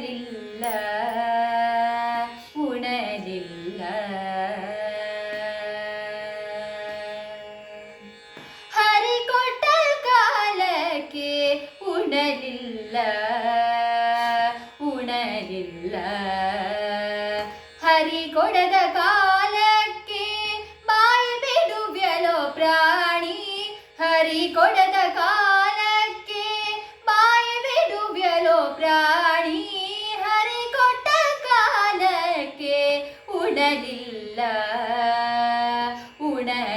ಉಣಲಿಲ್ಲ ಉಣಲಿಲ್ಲ ಹರಿ ಕೊಟ್ಟ ಕಾಲಕ್ಕೆ ಉಣಲಿಲ್ಲ ಉಣಲಿಲ್ಲ ಹರಿ ಕೊಡದ ಕಾಲಕ್ಕೆ ಬಾಯಿ ಬಿಡುವ್ಯಲೋ ಪ್ರಾಣಿ ಹರಿ ಕೊಡದ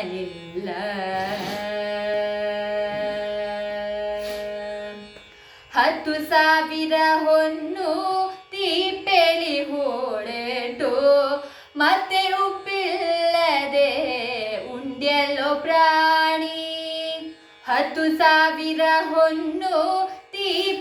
ಉಣಲಿಲ್ಲ ಹತ್ತು ಸಾವಿರ ಹೊನ್ನು ತೀಪೆಲಿ ಹೋಳೆಟು ಮತ್ತೆ ಉಪ್ಪಿಲ್ಲದೆ ಉಂಡೆಲ್ಲೋ ಪ್ರಾಣಿ. ಹತ್ತು ಸಾವಿರ ಹೊನ್ನು ತೀಪೆಲಿ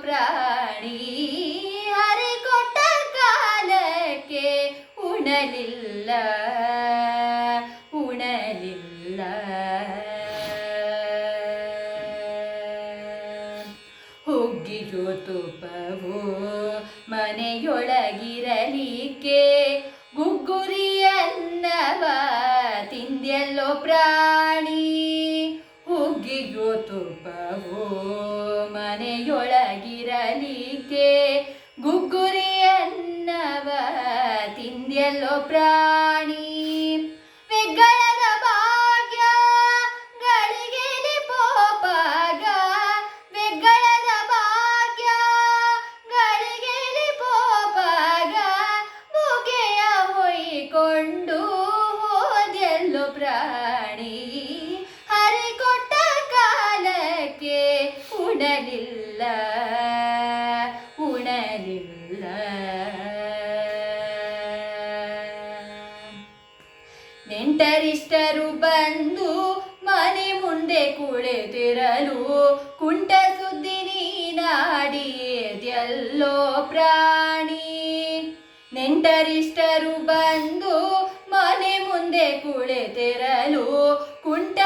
ಪ್ರಾಣಿ ಹರಿ ಕೊಟ್ಟ ಕಾಲಕ್ಕೆ ಉಣಲಿಲ್ಲ ಉಣಲಿಲ್ಲ. ಹುಗ್ಗಿಯೋ ತುಪ್ಪವು ಮನೆಯೊಳಗಿರಲಿಕ್ಕೆ ಗುಗ್ಗುರಿಯನ್ನವ ತಿಂದೆಲ್ಲೋ ಪ್ರಾಣಿ. ಹುಗ್ಗಿಯೋ ತುಪ್ಪವು ಪ್ರಾಣಿ. ವಿಗ್ಗಳದ ಭಾಗ್ಯ ಗಳಿಗೆಲಿ ಪೋಪಾಗ ವಿಗ್ಗಳದ ಭಾಗ್ಯ ಗಳಿಗೆಲಿ ಪೋಪಾಗ ಮುಗೆಯ ಹೊಯ್ಕೊಂಡು ಹೋದೆಲ್ಲೋ ಪ್ರಾಣಿ. ಹರಿ ಕೊಟ್ಟ ಕಾಲಕ್ಕೆ ಉಣಲಿಲ್ಲ ನೆಂಟರಿಷ್ಟರು ಬಂದು ಮನೆ ಮುಂದೆ ಕುಳಿತಿರಲು ಕುಂಟ ಸುದ್ದಿ ನೀನಾಡಿಯದೆಲ್ಲೋ ಪ್ರಾಣಿ. ನೆಂಟರಿಷ್ಟರು ಬಂದು ಮನೆ ಮುಂದೆ ಕುಳಿತಿರಲು ಕುಂಟ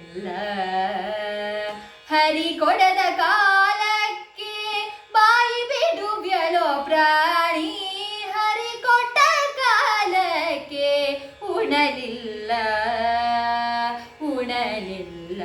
ಇಲ್ಲ. ಹರಿಕೊಡದ ಕಾಲಕ್ಕೆ ಬಾಯಿ ಬಿಡುವ್ಯಲೋ ಪ್ರಾಣಿ ಹರಿಕೊಟ್ಟ ಕಾಲಕ್ಕೆ ಉಣಲಿಲ್ಲ ಉಣಲಿಲ್ಲ.